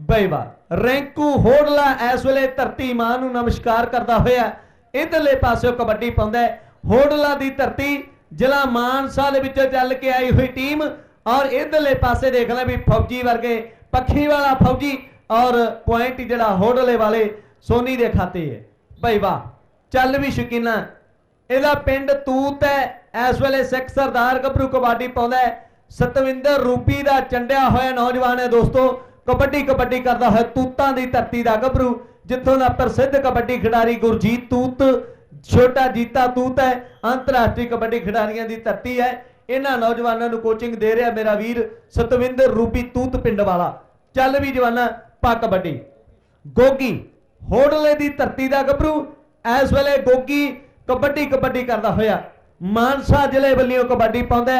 ਬਈਵਾ ਰੈਂਕੂ ਹੋੜਲਾ ਇਸ ਵੇਲੇ ਧਰਤੀ ਮਾਂ ਨੂੰ ਨਮਸਕਾਰ ਕਰਦਾ ਹੋਇਆ ਇਧਰਲੇ ਪਾਸਿਓਂ ਕਬੱਡੀ ਪਾਉਂਦਾ ਹੋੜਲਾ ਦੀ ਧਰਤੀ ਜ਼ਿਲ੍ਹਾ ਮਾਨਸਾ ਦੇ ਵਿੱਚੋਂ ਚੱਲ ਕੇ ਆਈ ਹੋਈ ਟੀਮ ਔਰ ਇਧਰਲੇ ਪਾਸੇ ਦੇਖ ਲੈ ਵੀ ਫੌਜੀ ਵਰਗੇ ਪੱਖੀ ਵਾਲਾ ਫੌਜੀ ਔਰ ਪੁਆਇੰਟ ਜਿਹੜਾ ਹੋੜਲੇ ਵਾਲੇ ਸੋਨੀ ਦੇ ਖਾਤੇ ਹੈ। ਬਈ ਵਾਹ ਚੱਲ ਵੀ ਸ਼ਕੀਨਾ ਇਹਦਾ ਪਿੰਡ ਤੂਤ ਹੈ। ਇਸ ਵੇਲੇ ਸਿੱਖ ਸਰਦਾਰ ਗੱਭਰੂ ਕਬੱਡੀ ਪਾਉਂਦਾ ਸਤਵਿੰਦਰ ਰੂਪੀ ਦਾ ਚੰਡਿਆ ਹੋਇਆ ਨੌਜਵਾਨ ਹੈ ਦੋਸਤੋ। ਕਬੱਡੀ ਕਬੱਡੀ ਕਰਦਾ ਹੋਇਆ ਤੂਤਾਂ ਦੀ ਧਰਤੀ ਦਾ ਗੱਭਰੂ, ਜਿੱਥੋਂ ਦਾ ਪ੍ਰਸਿੱਧ ਕਬੱਡੀ ਖਿਡਾਰੀ ਗੁਰਜੀਤ ਤੂਤ, ਛੋਟਾ ਜੀਤਾ ਤੂਤ ਹੈ, ਅੰਤਰਰਾਸ਼ਟਰੀ ਕਬੱਡੀ ਖਿਡਾਰੀਆਂ ਦੀ ਧਰਤੀ ਹੈ। ਇਹਨਾਂ ਨੌਜਵਾਨਾਂ ਨੂੰ ਕੋਚਿੰਗ ਦੇ ਰਿਹਾ ਮੇਰਾ ਵੀਰ ਸਤਵਿੰਦਰ ਰੂਪੀ ਤੂਤ ਪਿੰਡ ਵਾਲਾ। ਚੱਲ ਵੀ ਜਵਾਨਾ, ਪਾ ਕਬੱਡੀ। ਗੋਗੀ ਹੋੜਲੇ ਦੀ ਧਰਤੀ ਦਾ ਗੱਭਰੂ, ਇਸ ਵੇਲੇ ਗੋਗੀ ਕਬੱਡੀ ਕਬੱਡੀ ਕਰਦਾ ਹੋਇਆ। ਮਾਨਸਾ ਜ਼ਿਲ੍ਹੇ ਵੱਲੋਂ ਕਬੱਡੀ ਪਾਉਂਦਾ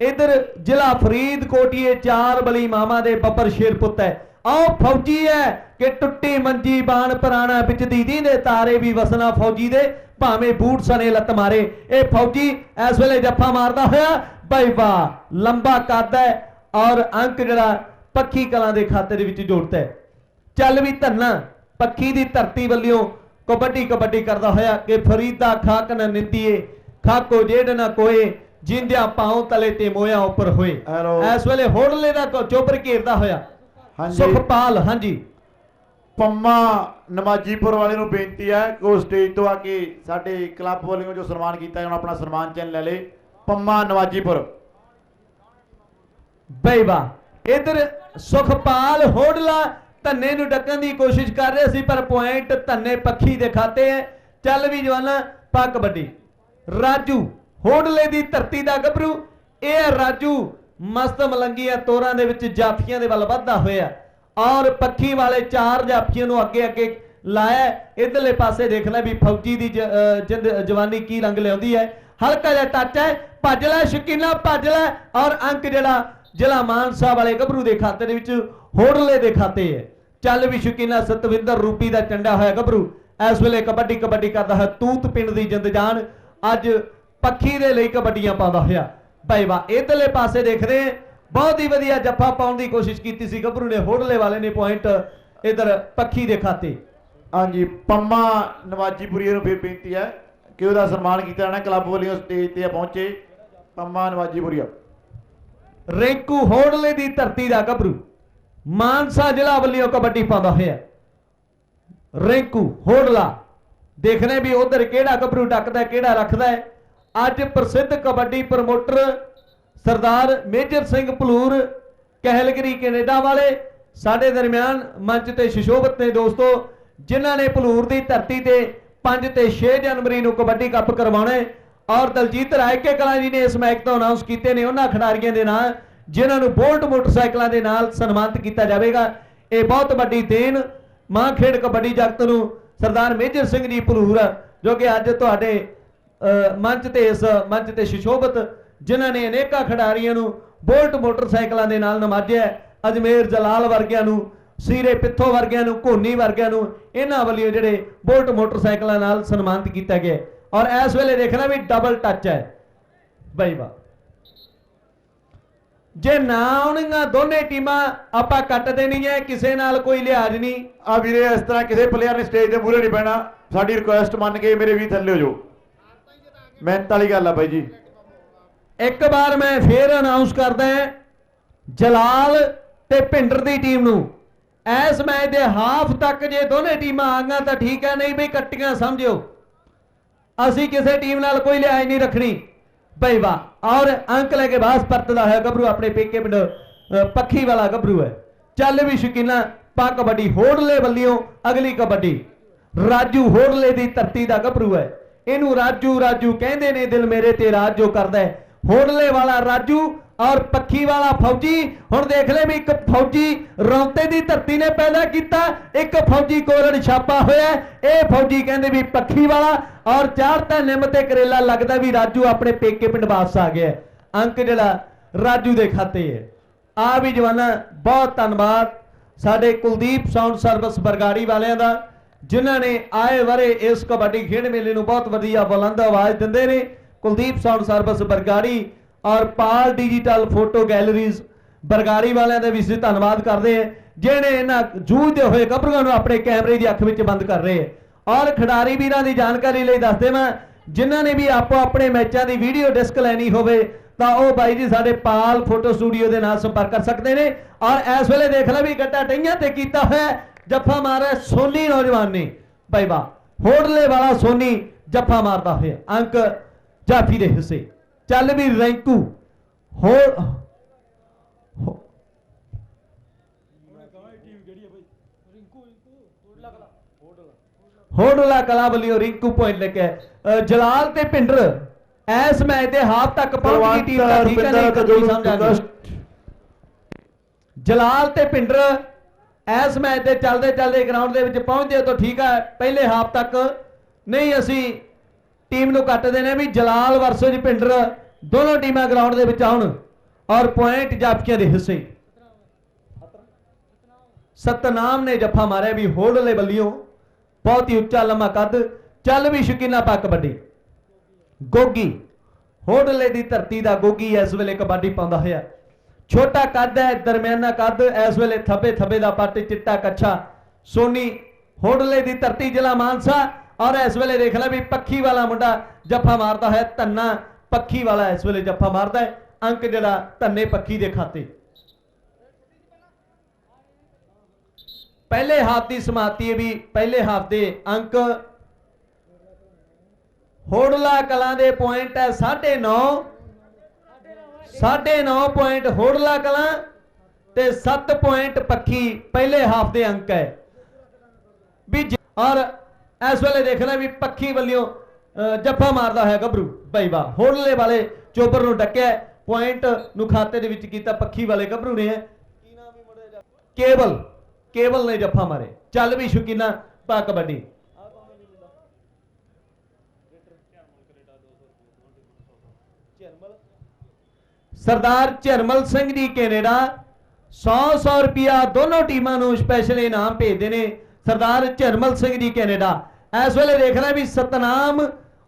ਇਧਰ ਜ਼ਿਲ੍ਹਾ ਫਰੀਦਕੋਟੀਏ ਚਾਰ ਬਲੀ ਮਾਮਾ ਦੇ ਬੱਬਰ ਸ਼ੇਰ ਪੁੱਤ ਹੈ। ਆਓ ਫੌਜੀ ਹੈ ਕਿ ਟੁੱਟੀ ਮੰਜੀ ਬਾਣ ਪੁਰਾਣਾ ਵਿੱਚ ਦੀਦੀ ਦੇ ਤਾਰੇ ਵੀ ਵਸਣਾ ਫੌਜੀ ਦੇ, ਭਾਵੇਂ ਬੂਟ ਸਨੇ ਲੱਤ ਮਾਰੇ। ਇਹ ਫੌਜੀ ਇਸ ਵੇਲੇ ਜੱਫਾ ਮਾਰਦਾ ਹੋਇਆ, ਬਈ ਵਾਹ, ਲੰਬਾ ਕੱਦ ਹੈ ਔਰ ਅੰਕ ਜਿਹੜਾ ਪੱਖੀ ਕਲਾਂ ਦੇ ਖਾਤੇ ਦੇ ਵਿੱਚ ਜੋੜਦਾ ਹੈ। ਚੱਲ ਵੀ ਧੰਨਾ ਪੱਖੀ ਦੀ ਧਰਤੀ ਵੱਲੋਂ ਕਬੱਡੀ ਕਬੱਡੀ ਕਰਦਾ ਹੋਇਆ ਕਿ ਫਰੀਦਾ ਖਾਕ ਨਾ ਨਿੰਦੀਏ ਖਾਕੋ ਜੇੜ ਨਾ ਕੋਏ ਜਿੰਦਿਆਂ ਪਾਉ ਤਲੇ ਤੇ ਮੋਇਆ ਉੱਪਰ ਹੋਏ। ਇਸ ਵੇਲੇ ਹੋੜਲੇ ਦਾ ਚੋਬਰ ਘੇਰਦਾ ਹੋਇਆ। ਹਾਂਜੀ। ਸੁਖਪਾਲ ਹਾਂਜੀ। ਪੰਮਾ ਨਮਾਜੀਪੁਰ ਵਾਲੇ ਨੂੰ ਬੇਨਤੀ ਹੈ ਕਿ ਉਹ ਸਟੇਜ ਤੋਂ ਆ ਕੇ ਸਾਡੇ ਕਲੱਬ ਵੱਲੋਂ ਜੋ ਸਨਮਾਨ ਕੀਤਾ ਹੈ ਉਹਨਾਂ ਆਪਣਾ ਸਨਮਾਨ ਚਿੰਨ੍ਹ ਲੈ ਲੇ। ਪੰਮਾ ਨਵਾਜੀਪੁਰ ਬਈ ਵਾ ਇਧਰ ਸੁਖਪਾਲ ਹੋੜਲਾ ਧੰਨੇ ਨੂੰ ਡੱਕਣ ਦੀ ਕੋਸ਼ਿਸ਼ ਕਰ ਰਹੇ ਸੀ ਪਰ ਪੁਆਇੰਟ ਧੰਨੇ ਪੱਖੀ ਦੇ ਖਾਤੇ ਹੈ। ਚੱਲ ਵੀ ਜਵਾਨਾ ਪਾ ਕਬੱਡੀ ਰਾਜੂ। ਹੋੜਲੇ ਦੀ ਧਰਤੀ ਦਾ ਗੱਭਰੂ। ਇਹ ਹੈ ਰਾਜੂ, ਮਸਤ ਮਲੰਗੀਆਂ ਤੋਰਾਂ ਦੇ ਵਿੱਚ ਜਾਫੀਆਂ ਦੇ ਵੱਲ ਵੱਧਦਾ ਹੋਇਆ। ਔਰ ਪੱਖੀ ਵਾਲੇ ਚਾਰ ਜਾਫੀਆਂ ਨੂੰ ਅੱਗੇ ਅੱਗੇ ਲਾਇਆ। ਇਧਰਲੇ ਪਾਸੇ ਦੇਖ ਲੈ ਵੀ ਫੌਜੀ ਦੀ ਜਵਾਨੀ ਕੀ ਰੰਗ ਲਿਆਉਂਦੀ ਹੈ। ਹਲਕਾ ਜਿਹਾ ਟੱਚ ਹੈ। ਭੱਜ ਲੈ, ਸ਼ਕੀਨਾ, ਭੱਜ ਲੈ। ਔਰ ਅੰਕ ਜਿਹੜਾ ਜ਼ਿਲ੍ਹਾ ਮਾਨਸਾ ਵਾਲੇ ਗੱਭਰੂ ਦੇ ਖਾਤੇ ਦੇ ਵਿੱਚ ਹੋੜਲੇ ਦੇ ਖਾਤੇ ਹੈ। ਚੱਲ ਵੀ ਸ਼ਕੀਨਾ, ਸਤਵਿੰਦਰ ਰੂਪੀ ਦਾ ਚੰਡਾ ਹੋਇਆ ਗੱਭਰੂ। ਇਸ ਵੇਲੇ ਕਬੱਡੀ ਕਬੱਡੀ ਕਰਦਾ ਹੈ। ਤੂਤ ਪਿੰਡ ਦੀ ਜਿੰਦ ਜਾਨ। ਅੱਜ ਪੱਖੀ ਦੇ ਲਈ ਕਬੱਡੀਆਂ ਪਾਉਂਦਾ ਹੋਇਆ। ਭਾਈ ਵਾ ਇਧਰਲੇ ਪਾਸੇ ਦੇਖਦੇ ਬਹੁਤ ਹੀ ਵਧੀਆ ਜੱਫਾ ਪਾਉਣ ਦੀ ਕੋਸ਼ਿਸ਼ ਕੀਤੀ ਸੀ। ਗੱਭਰੂ ਨੇ ਹੋੜਲੇ ਵਾਲੇ ਨੇ ਪੁਆਇੰਟ ਇਧਰ ਪੱਖੀ ਦੇ ਖਾਤੇ। ਹਾਂਜੀ ਪੰਮਾ ਨਵਾਜੀਪੁਰੀ ਨੂੰ ਫਿਰ ਬੇਨਤੀ ਹੈ ਕਿ ਉਹਦਾ ਸਨਮਾਨ ਕੀਤਾ ਜਾਣਾ ਕਲੱਬ ਵੱਲੋਂ ਸਟੇਜ ਤੇ ਪਹੁੰਚੇ ਪੰਮਾ ਨਵਾਜੀਪੁਰੀਆ ਰੈਂਕੂ ਹੋੜਲੇ ਦੀ ਧਰਤੀ ਦਾ ਗੱਭਰੂ ਮਾਨਸਾ ਜ਼ਿਲ੍ਹਾ ਵੱਲੋਂ ਕਬੱਡੀ ਪਾਉਂਦਾ ਹੋਇਆ। ਰੈਂਕੂ ਹੋੜਲਾ ਦੇਖਣੇ ਵੀ ਉਧਰ ਕਿਹੜਾ ਗੱਭਰੂ ਡੱਕਦਾ ਕਿਹੜਾ ਰੱਖਦਾ ਹੈ। ਅੱਜ ਪ੍ਰਸਿੱਧ kabaddi promoter Sardar Major Singh Bhalur Calgary, Canada ਵਾਲੇ ਸਾਡੇ ਦਰਮਿਆਨ ਮੰਚ ਤੇ ਸ਼ਿਸ਼ੋਭਤ ਨੇ ਦੋਸਤੋ, ਜਿਨ੍ਹਾਂ ਨੇ ਭਲੂਰ ਦੀ ਧਰਤੀ ਤੇ 5 ਤੇ 6 ਜਨਵਰੀ ਨੂੰ ਕਬੱਡੀ ਕੱਪ ਕਰਵਾਉਣਾ ਔਰ ਦਲਜੀਤ ਰਾਇਕੇ ਕਲਾਂ ਜੀ ਨੇ ਇਸ ਮੈਚ ਤੋਂ ਅਨਾਉਂਸ ਕੀਤੇ ਨੇ ਉਹਨਾਂ ਖਿਡਾਰੀਆਂ ਦੇ ਨਾਂ, ਜਿਨ੍ਹਾਂ ਨੂੰ ਬੋਲਟ ਮੋਟਰਸਾਈਕਲਾਂ ਦੇ ਨਾਲ ਸਨਮਾਨਿਤ ਕੀਤਾ ਜਾਵੇਗਾ। ਇਹ ਬਹੁਤ ਵੱਡੀ ਦੇਣ ਮਾਂ ਖੇਡ ਕਬੱਡੀ ਜਗਤ ਨੂੰ ਸਰਦਾਰ ਮੇਜਰ ਸਿੰਘ ਜੀ ਭਲੂਰ, ਜੋ ਕਿ ਅੱਜ ਤੁਹਾਡੇ ਮੰਚ ਤੇ ਇਸ ਮੰਚ ਤੇ ਸ਼ਿਸ਼ੋਭਤ, ਜਿਨ੍ਹਾਂ ਨੇ ਅਨੇਕਾਂ ਖਿਡਾਰੀਆਂ ਨੂੰ ਬੋਲਟ ਮੋਟਰਸਾਈਕਲਾਂ ਦੇ ਨਾਲ ਨਵਾਜਿਆ ਅਜਮੇਰ ਜਲਾਲ ਵਰਗਿਆਂ ਨੂੰ, ਸੀਰੇ ਪਿੱਥੋ ਵਰਗਿਆਂ ਨੂੰ ਕੋਨੀ ਵਰਗਿਆਂ ਨੂੰ, ਇਹਨਾਂ ਵੱਲੋਂ ਜਿਹੜੇ ਬੋਲਟ ਮੋਟਰਸਾਈਕਲਾਂ ਨਾਲ ਸਨਮਾਨਿਤ ਕੀਤਾ ਗਿਆ ਔਰ ਇਸ ਵੇਲੇ ਦੇਖਣਾ ਵੀ ਡਬਲ ਟੱਚ ਹੈ। ਬਈ ਵਾ ਜੇ ਨਾ ਆਉਣਗੀਆਂ ਦੋਨੇ ਟੀਮਾਂ, ਆਪਾਂ ਕੱਟ ਦੇਣੀਆਂ ਕਿਸੇ ਨਾਲ ਕੋਈ ਲਿਹਾਜ਼ ਨਹੀਂ। ਆ ਵੀਰੇ, ਇਸ ਤਰ੍ਹਾਂ ਕਿਸੇ ਪਲੇਅਰ ਨੇ ਸਟੇਜ ਦੇ ਮੂਹਰੇ ਨਹੀਂ ਬਹਿਣਾ। ਸਾਡੀ ਰਿਕੁਐਸਟ ਮੰਨ ਕੇ ਮੇਰੇ ਵੀ ਥੱਲੇ ਹੋ ਜਾਓ। ਮਿਹਨਤ ਵਾਲੀ ਗੱਲ ਆ ਬਾਈ ਜੀ। ਇੱਕ ਵਾਰ ਮੈਂ ਫੇਰ ਅਨਾਉਂਸ ਕਰਦਾ ਜਲਾਲ ਤੇ ਭਿੰਡਰ ਦੀ ਟੀਮ ਨੂੰ। ਇਸ ਮੈਚ ਦੇ ਹਾਫ ਤੱਕ ਜੇ ਦੋਨੇ ਟੀਮਾਂ ਆ ਤਾਂ ਠੀਕ ਹੈ ਨਹੀਂ ਬਈ ਕੱਟੀਆਂ ਸਮਝਿਓ। ਅਸੀਂ ਕਿਸੇ ਟੀਮ ਨਾਲ ਕੋਈ ਲਿਹਾਜ਼ ਨਹੀਂ ਰੱਖਣੀ। ਬਈ ਵਾਹ, ਔਰ ਅੰਕ ਲੈ ਕੇ ਬਾਸ ਪਰਤਦਾ ਹੈ ਗੱਭਰੂ, ਆਪਣੇ ਪੇਕੇ ਪਿੰਡ ਪੱਖੀ ਵਾਲਾ ਗੱਭਰੂ ਹੈ। ਚੱਲ ਵੀ ਸ਼ਕੀਨਾ, ਪਾ ਕਬੱਡੀ ਹੋੜਲੇ ਵੱਲਿਓ, ਅਗਲੀ ਕਬੱਡੀ। ਰਾਜੂ ਹੋੜਲੇ ਦੀ ਧਰਤੀ ਦਾ ਗੱਭਰੂ ਹੈ। ਇਹਨੂੰ ਰਾਜੂ ਰਾਜੂ ਕਹਿੰਦੇ ਨੇ, ਦਿਲ ਮੇਰੇ ਤੇ ਰਾਜ ਜੋ ਕਰਦਾ ਹੈ। ਹੋੜਲੇ ਵਾਲਾ ਰਾਜੂ ਔਰ ਪੱਖੀ ਵਾਲਾ ਫੌਜੀ, ਹੁਣ ਦੇਖ ਲੈ ਵੀ ਇੱਕ ਫੌਜੀ ਰੌਂਤੇ ਦੀ ਧਰਤੀ ਨੇ ਪੈਦਾ ਕੀਤਾ, ਇੱਕ ਫੌਜੀ ਕੋਰੜ ਛਾਪਾ ਹੋਇਆ ਇਹ ਫੌਜੀ ਕਹਿੰਦੇ ਵੀ ਪੱਖੀ ਵਾਲਾ ਔਰ ਚਾਰ ਤਾਂ ਨਿੰਮ ਤੇ ਕਰੇਲਾ ਲੱਗਦਾ ਵੀ ਰਾਜੂ ਆਪਣੇ ਪੇਕੇ ਪਿੰਡ ਵਾਪਸ ਆ ਗਿਆ ਅੰਕ ਜਿਹੜਾ ਰਾਜੂ ਦੇ ਖਾਤੇ ਹੈ। ਆ ਵੀ ਜਵਾਨਾ, ਬਹੁਤ ਧੰਨਵਾਦ। ਸਾਡੇ ਕੁਲਦੀਪ ਸਾਊਂਡ ਸਰਵਿਸ ਬਰਗਾੜੀ ਵਾਲਿਆਂ ਦਾ ਜਿਨ੍ਹਾਂ ਨੇ ਆਏ ਵਰੇ ਇਸ ਕਬੱਡੀ ਖੇਡ ਮੇਲੇ ਨੂੰ ਬਹੁਤ ਵਧੀਆ ਬੁਲੰਦ ਆਵਾਜ਼ ਦਿੰਦੇ ਨੇ, ਕੁਲਦੀਪ ਸਾਊਂਡ ਸਰਵਿਸ ਬਰਗਾੜੀ ਔਰ Pal digital photo galleries Bargari ਵਾਲਿਆਂ ਦਾ ਵੀ ਅਸੀਂ ਧੰਨਵਾਦ ਕਰਦੇ ਹਾਂ, ਜਿਹੜੇ ਇਹਨਾਂ ਜੂਝਦੇ ਹੋਏ ਗੱਭਰੂਆਂ ਨੂੰ ਆਪਣੇ ਕੈਮਰੇ ਦੀ ਅੱਖ ਵਿੱਚ ਬੰਦ ਕਰ ਰਹੇ ਹੈ ਔਰ ਖਿਡਾਰੀ ਵੀਰਾਂ ਦੀ ਜਾਣਕਾਰੀ ਲਈ ਦੱਸ ਦੇਵਾਂ ਜਿਨ੍ਹਾਂ ਨੇ ਵੀ ਆਪੋ ਆਪਣੇ ਮੈਚਾਂ ਦੀ ਵੀਡੀਓ ਡਿਸਕ ਲੈਣੀ ਹੋਵੇ, ਤਾਂ ਉਹ ਬਾਈ ਜੀ ਸਾਡੇ ਪਾਲ ਫੋਟੋ ਸਟੂਡੀਓ ਦੇ ਨਾਲ ਸੰਪਰਕ ਕਰ ਸਕਦੇ ਨੇ ਔਰ ਇਸ ਵੇਲੇ ਦੇਖ ਲੈ ਵੀ ਗੱਡਾ ਟਈਆਂ ਤੇ ਕੀਤਾ ਹੋਇਆ ਹੈ। ਜੱਫਾ ਮਾਰਿਆ ਸੋਨੀ ਨੌਜਵਾਨ। ਨੇ ਬਾਈ ਬਾ ਹੋੜਲੇ ਵਾਲਾ ਸੋਨੀ ਜੱਫਾ ਮਾਰਦਾ ਹੋਇਆ ਅੰਕ ਜਾਫੀ ਦੇ ਹਿੱਸੇ। ਚੱਲ ਵੀ ਰੈਂਕੂ ਹੋਰ ਹੋ- ਹੋੜਲਾ ਕਲਾ ਵੱਲੋਂ ਰਿੰਕੂ ਪੁਆਇੰਟ ਲੈ ਕੇ ਜਲਾਲ ਤੇ ਪਿੰਡਰ ਐਸ ਮੈਚ ਦੇ ਹਾਫ ਤੱਕ ਪਹੁੰਚ ਗਈ ਟੀਮ ਦਾ ਠੀਕ ਹੈ ਨਹੀਂ? ਕਦੀ ਸਮਝਾਂਗੇ ਜਲਾਲ ਤੇ ਪਿੰਡਰ ਇਸ ਮੈਚ ਦੇ ਚੱਲਦੇ ਚੱਲਦੇ ਗਰਾਊਂਡ ਦੇ ਵਿੱਚ ਪਹੁੰਚਦੇ ਤਾਂ ਠੀਕ ਹੈ ਪਹਿਲੇ ਹਾਫ ਤੱਕ ਨਹੀਂ ਅਸੀਂ ਟੀਮ ਨੂੰ ਕੱਟਦੇ ਨੇ ਵੀ ਜਲਾਲ ਵਰਸਸ ਭਿੰਡਰ ਦੋਨੋਂ ਟੀਮਾਂ ਗਰਾਊਂਡ ਦੇ ਵਿੱਚ ਆਉਣ ਔਰ ਪੁਆਇੰਟ ਜਾਪਕੀਆਂ ਦੇ ਹਿੱਸੇ। ਸਤਨਾਮ ਨੇ ਜੱਫਾ ਮਾਰਿਆ ਵੀ ਹੋੜਲੇ ਬੱਲੀਓ, ਬਹੁਤ ਹੀ ਉੱਚਾ ਲੰਮਾ ਕੱਦ, ਚੱਲ ਵੀ ਸ਼ਕੀਨਾ ਪਾ ਕਬੱਡੀ ਗੋਗੀ ਹੋੜਲੇ ਦੀ ਧਰਤੀ ਦਾ ਗੋਗੀ ਇਸ ਵੇਲੇ ਕਬੱਡੀ ਪਾਉਂਦਾ ਹੋਇਆ। ਛੋਟਾ ਕੱਦ ਹੈ, ਦਰਮਿਆਨਾ ਕੱਦ, ਇਸ ਵੇਲੇ ਥੱਬੇ ਥੱਬੇ ਦਾ ਪੱਟ ਚਿੱਟਾ ਕੱਛਾ। ਸੋਨੀ ਹੋੜਲੇ ਦੀ ਧਰਤੀ ਜ਼ਿਲ੍ਹਾ ਮਾਨਸਾ ਔਰ ਇਸ ਵੇਲੇ ਦੇਖ ਲੈ ਵੀ ਪੱਖੀ ਵਾਲਾ ਮੁੰਡਾ ਜੱਫਾ ਮਾਰਦਾ ਹੈ ਧੰਨਾ ਪੱਖੀ ਵਾਲਾ ਇਸ ਵੇਲੇ ਜੱਫਾ ਮਾਰਦਾ ਹੈ। ਅੰਕ ਜਿਹੜਾ ਧੰਨੇ ਪੱਖੀ ਦੇ ਖਾਤੇ। ਪਹਿਲੇ ਹਾਫ ਦੀ ਸਮਾਪਤੀ ਹੈ ਵੀ ਪਹਿਲੇ ਹਾਫ ਦੇ ਅੰਕ। ਹੋੜਲਾ ਕਲਾਂ ਦੇ ਪੁਆਇੰਟ ਹੈ 9.5 9.5 ਪੁਆਇੰਟ ਹੋੜਲਾ ਕਲਾਂ ਤੇ 7 ਪੁਆਇੰਟ ਪੱਖੀ ਪਹਿਲੇ ਹਾਫ ਦੇ ਅੰਕ ਹੈ। ਵੀ ਔਰ ਇਸ ਵੇਲੇ ਦੇਖ ਲੈ ਵੀ ਪੱਖੀ ਵੱਲੋਂ ਅ, ਜੱਫਾ ਮਾਰਦਾ ਹੋਇਆ ਗੱਭਰੂ। ਬਾਈ ਵਾਹ ਹੋੜਲੇ ਵਾਲੇ ਚੋਬਰ ਨੂੰ ਡੱਕਿਆ ਪੁਆਇੰਟ ਨੂੰ ਖਾਤੇ ਦੇ ਵਿੱਚ ਕੀਤਾ ਪੱਖੀ ਵਾਲੇ ਗੱਭਰੂ ਨੇ। ਕੀ ਨਾਮ ਵੀ ਮੁੰਡੇ ਕੇਵਲ ਕੇਵਲ ਨੇ ਜੱਫਾ ਮਾਰੇ। ਚੱਲ ਵੀ ਸ਼ੁਕੀਨਾ ਪਾ ਕਬੱਡੀ। ਸਰਦਾਰ ਝਰਮਲ ਸਿੰਘ ਜੀ ਕੈਨੇਡਾ 100 100 ਰੁਪਿਆ ਦੋਨੋਂ ਟੀਮਾਂ ਨੂੰ ਸਪੈਸ਼ਲ ਇਨਾਮ ਭੇਜਦੇ ਨੇ ਸਰਦਾਰ ਝਰਮਲ ਸਿੰਘ ਜੀ ਕੈਨੇਡਾ ਇਸ ਵੇਲੇ ਦੇਖ ਲੈ ਵੀ ਸਤਨਾਮ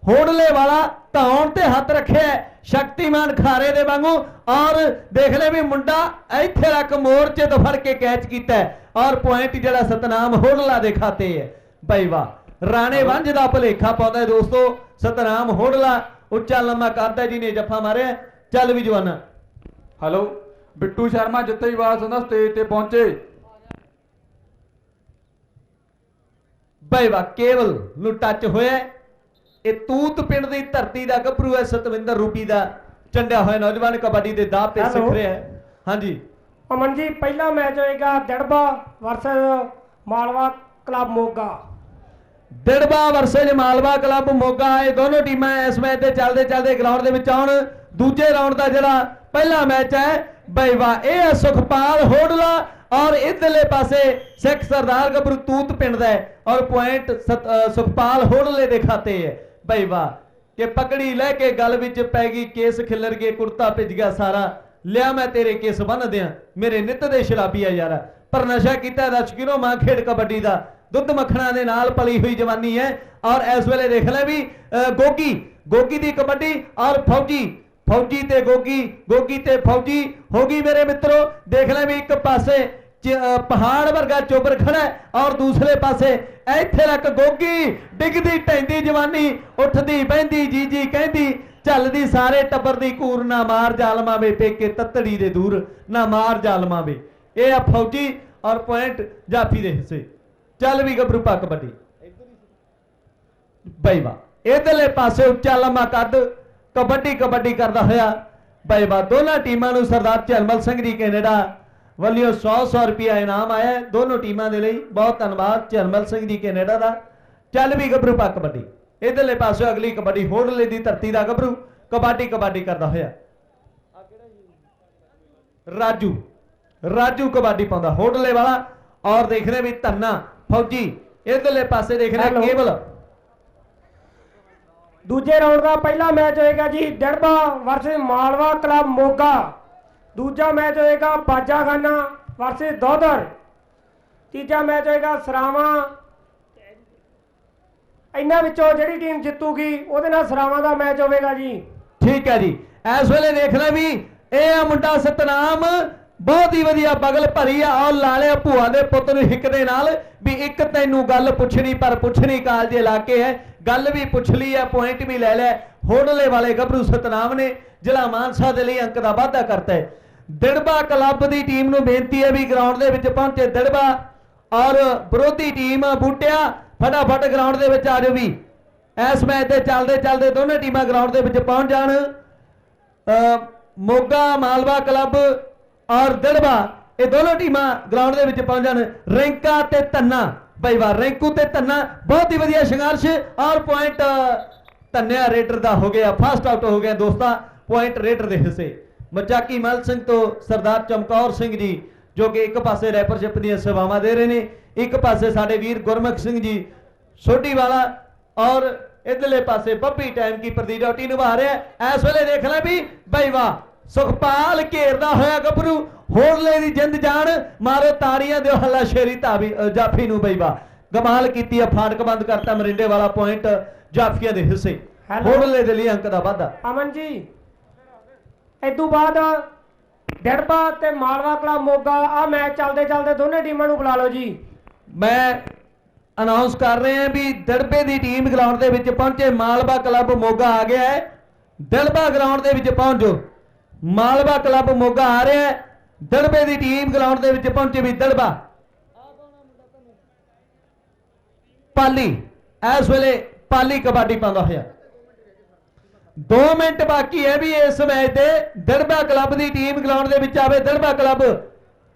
ਹੋੜਲੇ ਵਾਲਾ ਧੌਣ ਤੇ ਹੱਥ ਰੱਖਿਆ ਹੈ, ਸ਼ਕਤੀਮਾਨ ਖਾਰੇ ਦੇ ਵਾਂਗੂ ਔਰ ਦੇਖ ਲੈ ਵੀ ਮੁੰਡਾ ਇੱਥੇ ਰੱਖ ਮੋਰਚੇ ਤੋਂ ਫੜ ਕੇ ਕੈਚ ਕੀਤਾ ਔਰ ਪੁਆਇੰਟ ਜਿਹੜਾ ਸਤਨਾਮ ਹੋੜਲਾ ਦੇ ਖਾਤੇ ਹੈ। ਬਈ ਵਾਹ ਰਾਣੇ ਵੰਜ ਦਾ ਭਲੇਖਾ ਪਾਉਂਦਾ ਹੈ ਦੋਸਤੋ ਸਤਨਾਮ ਹੋੜਲਾ ਉੱਚਾ ਲੰਮਾ ਕਰਦਾ ਜੀ ਨੇ ਜੱਫਾ ਮਾਰਿਆ ਚੱਲ ਵੀ ਜਵਾਨਾ। ਹੈਲੋ ਬਿੱਟੂ ਸ਼ਰਮਾ ਜਿੱਤੇ ਹੀ ਆਵਾਜ਼ ਹੁੰਦਾ ਸਟੇਜ ਤੇ ਪਹੁੰਚੇ। ਬਈ ਵਾ ਕੇਵਲ ਨੂੰ ਟੱਚ ਹੋਇਆ। ਇਹ ਤੂਤ ਪਿੰਡ ਦੀ ਧਰਤੀ ਦਾ ਗੱਭਰੂ ਹੈ ਸਤਵਿੰਦਰ ਰੂਪੀ ਦਾ ਚੰਡਿਆ ਹੋਇਆ ਨੌਜਵਾਨ ਕਬੱਡੀ ਦੇ ਦਾਅ ਤੇ ਸਿੱਖ। ਰਿਹਾ ਹੈ। ਹਾਂਜੀ। ਅਮਨ ਜੀ ਪਹਿਲਾ ਮੈਚ ਹੋਏਗਾ Dirba versus Malwa club Moga. Dirba versus Malwa club Moga ਇਹ ਦੋਨੋਂ ਟੀਮਾਂ ਇਸ ਮੈਚ ਦੇ ਚੱਲਦੇ ਚੱਲਦੇ ਗਰਾਊਂਡ ਦੇ ਵਿੱਚ ਆਉਣ। ਦੂਜੇ ਰਾਉਂਡ ਦਾ ਜਿਹੜਾ ਪਹਿਲਾ ਮੈਚ ਹੈ ਬਈ ਇਹ ਹੈ ਸੁਖਪਾਲ ਹੋਡਲਾ ਔਰ ਇਧਰਲੇ ਪਾਸੇ ਸਿੱਖ ਸਰਦਾਰ ਗੱਭਰੂ ਤੂਤ ਪਿੰਡ ਦਾ ਔਰ ਪੁਆਇੰਟ ਸੁਖਪਾਲ ਹੋੜਲੇ ਦੇ ਖਾਤੇ ਹੈ। ਬਈ ਵਾਹ ਕਿ ਪਕੜੀ ਲੈ ਕੇ ਗਲ ਵਿੱਚ ਪੈ ਗਈ ਕੇਸ ਖਿੱਲਰ ਗਏ ਕੁੜਤਾ ਭਿੱਜ ਗਿਆ ਸਾਰਾ। ਲਿਆ ਮੈਂ ਤੇਰੇ ਕੇਸ ਬੰਨ ਦਿਆਂ ਮੇਰੇ ਨਿੱਤ ਦੇ ਸ਼ਰਾਬੀ ਆ ਯਾਰਾ। ਪਰ ਨਸ਼ਾ ਕੀਤਾ ਰਸ਼ਕਿਨੋ ਮਾਂ ਖੇਡ ਕਬੱਡੀ ਦਾ। ਦੁੱਧ ਮੱਖਣਾ ਦੇ ਨਾਲ ਪਲੀ ਹੋਈ ਜਵਾਨੀ ਹੈ ਔਰ ਇਸ ਵੇਲੇ ਦੇਖ ਲੈ ਵੀ ਅ, ਗੋਗੀ ਗੋਗੀ ਦੀ ਕਬੱਡੀ ਔਰ ਫੌਜੀ ਫੌਜੀ ਤੇ ਗੋਗੀ ਗੋਗੀ ਤੇ ਫੌਜੀ। ਹੋ ਗਈ ਮੇਰੇ ਮਿੱਤਰੋ, ਦੇਖ ਲੈ ਵੀ ਇੱਕ ਪਾਸੇ ਪਹਾੜ ਵਰਗਾ ਚੋਬਰ ਖੜਾ ਔਰ ਦੂਸਰੇ ਪਾਸੇ ਇੱਥੇ ਤੱਕ ਗੋਗੀ ਡਿੱਗਦੀ ਟੈਂਦੀ ਜਵਾਨੀ, ਉੱਠਦੀ, ਬਹਿੰਦੀ, ਜੀ ਜੀ ਕਹਿੰਦੀ ਚੱਲਦੀ ਸਾਰੇ ਟੱਬਰ ਦੀ ਕੂਰ, ਨਾ ਮਾਰ ਜਾਲਮਾ ਵੇ ਪੇਕੇ ਤੱਤੜੀ ਦੇ ਦੂਰ, ਨਾ ਮਾਰ ਜਾਲਮਾ ਵੇ। ਇਹ ਆ ਫੌਜੀ ਔਰ ਪੁਆਇੰਟ ਜਾਫੀ ਦੇ ਹਿੱਸੇ। ਚੱਲ ਵੀ ਗੱਭਰੂ ਪਾ ਕਬੱਡੀ ਬਈ ਵਾ ਇਧਰਲੇ ਪਾਸੇ ਉੱਚਾ ਲੰਮਾ ਕੱਦ ਕਬੱਡੀ ਕਬੱਡੀ ਕਰਦਾ ਹੋਇਆ। ਬਈ ਵਾ ਦੋਨਾਂ ਟੀਮਾਂ ਨੂੰ ਸਰਦਾਰ ਝਲਮਲ ਸਿੰਘ ਜੀ ਕੈਨੇਡਾ ਵੱਲੋਂ 100 100 ਰੁਪਿਆ ਇਨਾਮ ਆਇਆ ਦੋਨੋਂ ਟੀਮਾਂ ਦੇ ਲਈ ਬਹੁਤ ਧੰਨਵਾਦ ਝਲਮਲ ਸਿੰਘ ਜੀ ਕੈਨੇਡਾ ਦਾ। ਚੱਲ ਵੀ ਗੱਭਰੂ ਪਾ ਕਬੱਡੀ। ਇਧਰਲੇ ਪਾਸੇ ਅਗਲੀ ਕਬੱਡੀ ਹੋੜਲੇ ਦੀ ਧਰਤੀ ਦਾ ਗੱਭਰੂ ਕਬੱਡੀ ਕਬੱਡੀ ਕਰਦਾ ਹੋਇਆ। ਰਾਜੂ ਰਾਜੂ ਕਬੱਡੀ ਪਾਉਂਦਾ। ਹੋਟਲੇ ਵਾਲਾ ਔਰ ਦੇਖ ਰਹੇ ਵੀ ਧੰਨਾ ਫੌਜੀ ਇਧਰਲੇ ਪਾਸੇ ਦੇਖ ਰਹੇ। ਕੇਵਲ ਦੂਜੇ ਰਾਉਂਡ ਦਾ ਪਹਿਲਾ ਮੈਚ ਹੋਏਗਾ ਜੀ ਦੜਬਾ ਵਰਸਸ ਮਾਲਵਾ ਕਲੱਬ ਮੋਗਾ। ਦੂਜਾ ਮੈਚ ਹੋਏਗਾ ਬਾਜਾਖਾਨਾ ਵਰਸਸ ਦੋਦਰ ਤੀਜਾ ਮੈਚ ਹੋਏਗਾ ਸਰਾਵਾਂ। ਇਹਨਾਂ ਵਿੱਚੋਂ ਜਿਹੜੀ ਟੀਮ ਜਿੱਤੂਗੀ, ਉਹਦੇ ਨਾਲ ਸਰਾਵਾਂ ਦਾ ਮੈਚ ਹੋਵੇਗਾ ਜੀ। ਠੀਕ ਹੈ ਜੀ। ਇਸ ਵੇਲੇ ਦੇਖ ਲੈ ਵੀ, ਇਹ ਆ ਮੁੰਡਾ ਸਤਨਾਮ, ਬਹੁਤ ਹੀ ਵਧੀਆ ਬਗਲ ਭਰੀ ਆ ਔਰ ਲਾਲਿਆ ਭੂਆ ਦੇ ਪੁੱਤ ਨੂੰ ਹਿੱਕ ਦੇ ਨਾਲ ਵੀ ਇੱਕ ਤੈਨੂੰ ਗੱਲ ਪੁੱਛਣੀ, ਪਰ ਪੁੱਛਣੀ ਕਾਲਜ ਇਲਾਕੇ ਹੈ। ਗੱਲ ਵੀ ਪੁੱਛ ਲਈ ਹੈ ਪੁਆਇੰਟ ਵੀ ਲੈ ਲਿਆ ਹੋੜਲੇ ਵਾਲੇ ਗੱਭਰੂ ਸਤਨਾਮ ਨੇ, ਜ਼ਿਲ੍ਹਾ ਮਾਨਸਾ ਦੇ ਲਈ ਅੰਕ ਦਾ ਵਾਅਦਾ ਕਰਤਾ ਹੈ। ਦਿੜਬਾ ਕਲੱਬ ਦੀ ਟੀਮ ਨੂੰ ਬੇਨਤੀ ਹੈ ਵੀ ਗਰਾਊਂਡ ਦੇ ਵਿੱਚ ਪਹੁੰਚੇ ਦਿੜਬਾ ਔਰ ਵਿਰੋਧੀ ਟੀਮ ਬੂਟਿਆ, ਫਟਾਫਟ ਗਰਾਊਂਡ ਦੇ ਵਿੱਚ ਆ ਜਾਓ ਵੀ। ਇਸ ਮੈਚ ਤੇ ਚੱਲਦੇ ਚੱਲਦੇ ਦੋਨੇ ਟੀਮਾਂ ਗਰਾਊਂਡ ਦੇ ਵਿੱਚ ਪਹੁੰਚ ਜਾਣ। ਮੋਗਾ, ਮਾਲਵਾ ਕਲੱਬ ਔਰ ਦਿੜਬਾ, ਇਹ ਦੋਨੋਂ ਟੀਮਾਂ ਗਰਾਊਂਡ ਦੇ ਵਿੱਚ ਪਹੁੰਚ ਜਾਣ। ਰੈਂਕਾ ਤੇ ਧੰਨਾ ਬਈ ਵਾਹ, ਰੈਂਕੂ ਤੇ ਧੰਨਾ, ਬਹੁਤ ਹੀ ਵਧੀਆ ਸੰਘਰਸ਼, ਔਰ ਪੁਆਇੰਟ ਤੰਨਿਆ ਰੇਡਰ ਦਾ ਹੋ ਗਿਆ ਫਸਟ ਆਊਟ ਹੋ ਗਿਆ ਦੋਸਤਾ ਪੁਆਇੰਟ ਰੇਡਰ ਦੇ ਹਿੱਸੇ। ਮਜ਼ਾਕੀ ਮਲ ਸਿੰਘ ਤੋਂ ਸਰਦਾਰ ਚਮਕੌਰ ਸਿੰਘ ਜੀ, ਜੋ ਕਿ ਇੱਕ ਪਾਸੇ ਰੈਪਰਸ਼ਿਪ ਦੀਆਂ ਸੇਵਾਵਾਂ ਦੇ ਰਹੇ ਨੇ, ਇੱਕ ਪਾਸੇ ਸਾਡੇ ਵੀਰ ਗੁਰਮੁਖ ਸਿੰਘ ਜੀ, ਸੋਢੀ ਵਾਲਾ, ਔਰ ਇਧਰਲੇ ਪਾਸੇ ਬੱਬੀ ਟਾਈਮ ਕੀਪਰ ਦੀ ਡਿਊਟੀ ਨਿਭਾ ਰਿਹਾ। ਇਸ ਵੇਲੇ ਦੇਖ ਲੈ ਵੀ, ਬਈ ਵਾਹ ਸੁਖਪਾਲ ਘੇਰਦਾ ਹੋਇਆ ਗੱਭਰੂ ਹੋਰਲੇ ਦੀ ਜਿੰਦ ਜਾਨ ਮਾਰੋ ਤਾੜੀਆਂ ਦਿਓ ਹੱਲਾ ਸ਼ੇਰੀ ਧਾਵੀ ਜਾਫੀ ਨੂੰ ਬਈ ਵਾਹ। ਕਮਾਲ ਕੀਤੀ ਆ ਫਾਟਕ ਬੰਦ ਕਰਤਾ ਮਰਿੰਡੇ ਵਾਲਾ ਪੁਆਇੰਟ ਜਾਫੀਆਂ ਦੇ ਹਿੱਸੇ. ਹੋਰਲੇ ਦੇ ਲਈ ਅੰਕ ਦਾ ਵਾਧਾ। ਅਮਨ ਜੀ ਇਦੋਂ ਬਾਅਦ ਡੜਬਾ ਤੇ ਮਾਲਵਾ ਕਲੱਬ ਮੋਗਾ ਆ ਮੈਚ ਚੱਲਦੇ ਚੱਲਦੇ ਦੋਨੇ ਟੀਮਾਂ ਨੂੰ ਬੁਲਾ ਲਓ ਜੀ। ਮੈਂ ਅਨਾਉਂਸ ਕਰ ਰਹੇ ਹਾਂ ਵੀ ਦੜਬੇ ਦੀ ਟੀਮ ਗਰਾਊਂਡ ਦੇ ਵਿੱਚ ਪਹੁੰਚੇ ਮਾਲਵਾ ਕਲੱਬ ਮੋਗਾ ਆ ਗਿਆ ਹੈ। ਦੜਬਾ ਗਰਾਊਂਡ ਦੇ ਵਿੱਚ ਪਹੁੰਚੋ ਮਾਲਵਾ ਕਲੱਬ ਮੋਗਾ ਆ ਰਿਹਾ ਹੈ। ਦੜਬੇ ਦੀ ਟੀਮ ਗਰਾਊਂਡ ਦੇ ਵਿੱਚ ਪਹੁੰਚੇ ਵੀ ਦੜਬਾ। ਪਾਲੀ, ਇਸ ਵੇਲੇ ਪਾਲੀ ਕਬੱਡੀ ਪਾਉਂਦਾ ਹੋਇਆ। 2 ਮਿੰਟ ਬਾਕੀ ਹੈ ਵੀ ਇਸ ਮੈਚ ਦੇ ਦੜਬਾ ਕਲੱਬ ਦੀ ਟੀਮ ਗਰਾਊਂਡ ਦੇ ਵਿੱਚ ਆਵੇ, ਦੜਬਾ ਕਲੱਬ।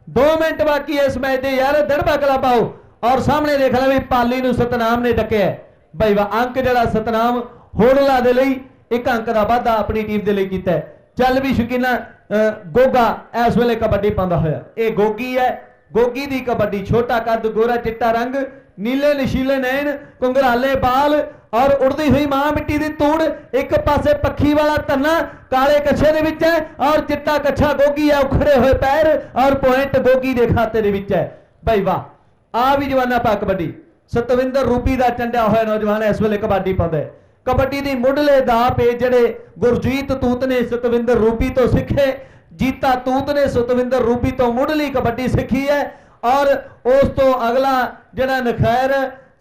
2 ਮਿੰਟ ਬਾਕੀ ਇਸ ਮੈਚ ਦੇ ਯਾਰ, ਦੜਬਾ ਕਲੱਬ ਆਓ। ਔਰ ਸਾਹਮਣੇ ਦੇਖ ਲੈ ਵੀ ਪਾਲੀ ਨੂੰ ਸਤਨਾਮ ਨੇ ਡੱਕਿਆ ਹੈ। ਬਈ ਵਾ ਅੰਕ ਜਿਹੜਾ ਸਤਨਾਮ ਹੋੜਲਾ ਦੇ ਲਈ ਇੱਕ ਅੰਕ ਦਾ ਵਾਧਾ ਆਪਣੀ ਟੀਮ ਦੇ ਲਈ ਕੀਤਾ ਹੈ। ਚੱਲ ਵੀ ਸ਼ੁਕੀਨਾ ਅ, ਗੋਗਾ ਇਸ ਵੇਲੇ ਕਬੱਡੀ ਪਾਉਂਦਾ ਹੋਇਆ। ਇਹ ਗੋਗੀ ਹੈ। ਗੋਗੀ ਦੀ ਕਬੱਡੀ ਛੋਟਾ ਕੱਦ ਗੋਰਾ ਚਿੱਟਾ ਰੰਗ ਨੀਲੇ ਨਸ਼ੀਲੇ ਨੈਣ ਕੁੰਗਰਾਲੇ ਬਾਲ ਔਰ ਉੜਦੀ ਹੋਈ ਮਾਂ ਮਿੱਟੀ ਦੀ ਤੂੜ ਇੱਕ ਪਾਸੇ ਪੱਖੀ ਵਾਲਾ ਧੰਨਾ ਕਾਲੇ ਕੱਛੇ ਦੇ ਵਿੱਚ ਹੈ ਔਰ ਚਿੱਟਾ ਕੱਛਾ ਗੋਗੀ ਹੈ ਉਖੜੇ ਹੋਏ ਪੈਰ ਔਰ ਪੁਆਇੰਟ ਗੋਗੀ ਦੇ ਖਾਤੇ ਦੇ ਵਿੱਚ ਹੈ। ਬਈ ਵਾਹ ਆ ਵੀ ਜਵਾਨਾ ਪਾ ਕਬੱਡੀ। ਸਤਵਿੰਦਰ ਰੂਪੀ ਦਾ ਚੰਡਿਆ ਹੋਇਆ ਨੌਜਵਾਨ ਇਸ ਵੇਲੇ ਕਬੱਡੀ ਪਾਉਂਦਾ ਹੈ। ਕਬੱਡੀ ਦੀ ਮੁੱਢਲੇ ਦਾ ਪੇ ਜਿਹੜੇ ਗੁਰਜੀਤ ਤੂਤ ਨੇ ਸਤਵਿੰਦਰ ਰੂਪੀ ਤੋਂ ਸਿੱਖੇ, ਜੀਤਾ ਤੂਤ ਨੇ ਸਤਵਿੰਦਰ ਰੂਪੀ ਤੋਂ ਮੁੱਢਲੀ ਕਬੱਡੀ ਸਿੱਖੀ ਹੈ ਔਰ ਉਸ ਤੋਂ ਅਗਲਾ ਜਿਹੜਾ ਨਖੈਰ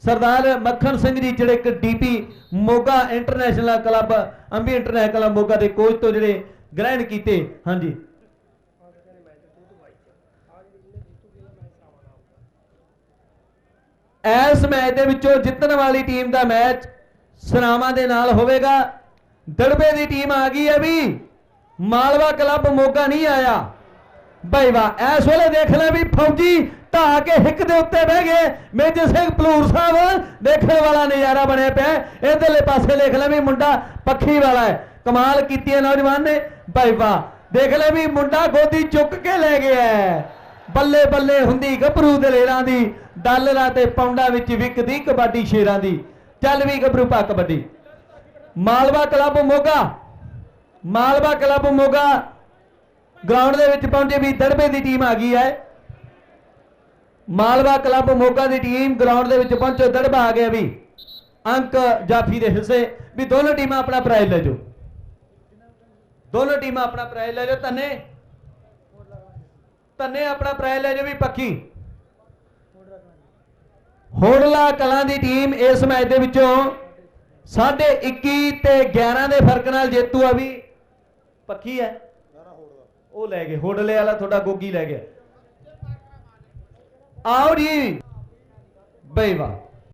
ਸਰਦਾਰ ਮੱਖਣ ਸਿੰਘ ਜੀ, ਜਿਹੜੇ ਇੱਕ DP Moga international club, Ambi international club Moga ਦੇ ਕੋਚ ਤੋਂ ਜਿਹੜੇ ਗ੍ਰਹਿਣ ਕੀਤੇ, ਹਾਂਜੀ। ਇਸ ਮੈਚ ਦੇ ਵਿੱਚੋਂ ਜਿੱਤਣ ਵਾਲੀ ਟੀਮ ਦਾ ਮੈਚ ਸਰਾਵਾਂ ਦੇ ਨਾਲ ਹੋਵੇਗਾ। ਦੜਬੇ ਦੀ ਟੀਮ ਆ ਗਈ ਹੈ ਵੀ ਮਾਲਵਾ ਕਲੱਬ ਮੋਗਾ ਨਹੀਂ ਆਇਆ। ਬਈ ਵਾਹ, ਇਸ ਵੇਲੇ ਦੇਖ ਲੈ ਵੀ ਫੌਜੀ ਢਾ ਕੇ ਹਿੱਕ ਦੇ ਉੱਤੇ ਬਹਿ ਗਏ। ਮੇਜਰ ਸਿੰਘ ਪਲੂਰ ਸਾਹਿਬ, ਦੇਖਣ ਵਾਲਾ ਨਜ਼ਾਰਾ ਬਣਿਆ ਪਿਆ ਇਧਰਲੇ ਪਾਸੇ ਦੇਖ ਲੈ ਵੀ ਮੁੰਡਾ ਪੱਖੀ ਵਾਲਾ ਹੈ। ਕਮਾਲ ਕੀਤੀ ਹੈ ਨੌਜਵਾਨ ਨੇ। ਬਈ ਵਾਹ, ਦੇਖ ਲੈ ਵੀ ਮੁੰਡਾ ਗੋਦੀ ਚੁੱਕ ਕੇ ਲੈ ਗਿਆ ਬੱਲੇ ਬੱਲੇ ਹੁੰਦੀ ਗੱਭਰੂ ਦਲੇਰਾਂ ਦੀ, ਡਾਲਰਾਂ ਤੇ ਪੌਂਡਾਂ ਵਿੱਚ ਵਿਕਦੀ ਕਬੱਡੀ ਸ਼ੇਰਾਂ ਦੀ। ਚੱਲ ਵੀ ਗੱਭਰੂ kabaddi. Malwa club Moga. Malwa club Moga ground ਦੇ ਵਿੱਚ ਪਹੁੰਚੇ ਵੀ ਦੜਬੇ ਦੀ ਟੀਮ ਆ ਗਈ ਹੈ। ਮਾਲਵਾ ਕਲੱਬ ਮੋਗਾ ਦੀ ਟੀਮ ਗਰਾਊਂਡ ਦੇ ਵਿੱਚ ਪਹੁੰਚੋ, ਦੜਬਾ ਆ ਗਿਆ ਵੀ। ਅੰਕ ਜਾਫੀ ਦੇ ਹਿੱਸੇ ਵੀ ਦੋਨੋਂ ਟੀਮਾਂ ਆਪਣਾ ਪ੍ਰਾਈਜ਼ ਲੈ ਜਾਓ। ਦੋਨੋਂ ਟੀਮਾਂ ਆਪਣਾ ਪ੍ਰਾਈਜ਼ ਲੈ ਜਾਓ, ਧੰਨੇ। ਧੰਨੇ ਆਪਣਾ ਪ੍ਰਾਈਜ਼ ਲੈ ਜਾਓ ਵੀ ਪੱਕੀ ਹੋੜਲਾ ਕਲਾਂ ਦੀ ਟੀਮ ਇਸ ਮੈਚ ਦੇ ਵਿੱਚੋਂ ਸਾਢੇ 21 ਤੇ 11 ਦੇ ਫ਼ਰਕ ਨਾਲ ਜੇਤੂ ਆ ਵੀ। ਪੱਕੀ ਹੈ। ਉਹ ਲੈ ਗਏ। ਹੋੜਲੇ ਵਾਲਾ ਤੁਹਾਡਾ ਗੋਗੀ ਲੈ ਗਿਆ। ਆਓ ਜੀ। ਬਈ ਵਾਹ।